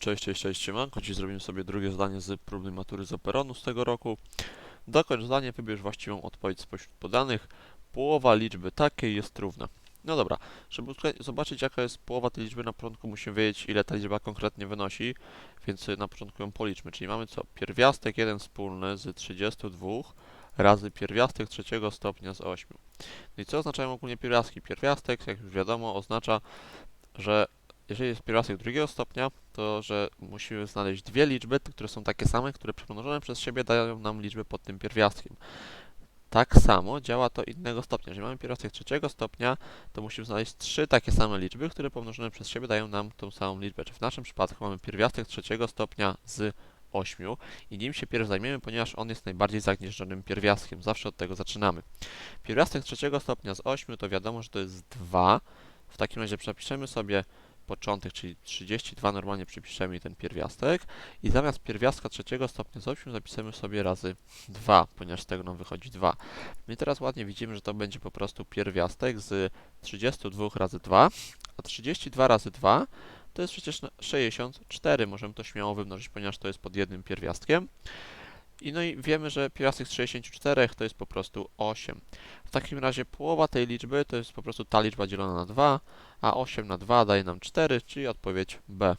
Cześć, cześć, cześć, siemanko. Dziś zrobimy sobie drugie zdanie z próbnej matury z Operonu z tego roku. Dokończ zdanie, wybierz właściwą odpowiedź spośród podanych. Połowa liczby takiej jest równa. No dobra, żeby zobaczyć jaka jest połowa tej liczby, na początku musimy wiedzieć ile ta liczba konkretnie wynosi, więc y, na początku ją policzmy. Czyli mamy co? Pierwiastek 1 wspólny z 32 razy pierwiastek trzeciego stopnia z 8. No i co oznaczają ogólnie pierwiastki? Pierwiastek, jak już wiadomo, oznacza, że jeżeli jest pierwiastek drugiego stopnia, to że musimy znaleźć dwie liczby, które są takie same, które przemnożone przez siebie dają nam liczbę pod tym pierwiastkiem. Tak samo działa to innego stopnia. Jeżeli mamy pierwiastek trzeciego stopnia, to musimy znaleźć trzy takie same liczby, które pomnożone przez siebie dają nam tą samą liczbę. Czy w naszym przypadku mamy pierwiastek trzeciego stopnia z 8 i nim się pierw zajmiemy, ponieważ on jest najbardziej zagnieżdżonym pierwiastkiem. Zawsze od tego zaczynamy. Pierwiastek trzeciego stopnia z 8 to wiadomo, że to jest 2. W takim razie przepiszemy sobie początek, czyli 32 normalnie przypiszemy ten pierwiastek i zamiast pierwiastka trzeciego stopnia z 8 zapiszemy sobie razy 2, ponieważ z tego nam wychodzi 2. No i teraz ładnie widzimy, że to będzie po prostu pierwiastek z 32 razy 2, a 32 razy 2 to jest przecież na- 64. Możemy to śmiało wymnożyć, ponieważ to jest pod jednym pierwiastkiem. I no i wiemy, że pierwiastek z 64 to jest po prostu 8. W takim razie połowa tej liczby to jest po prostu ta liczba dzielona na 2, a 8 na 2 daje nam 4, czyli odpowiedź B.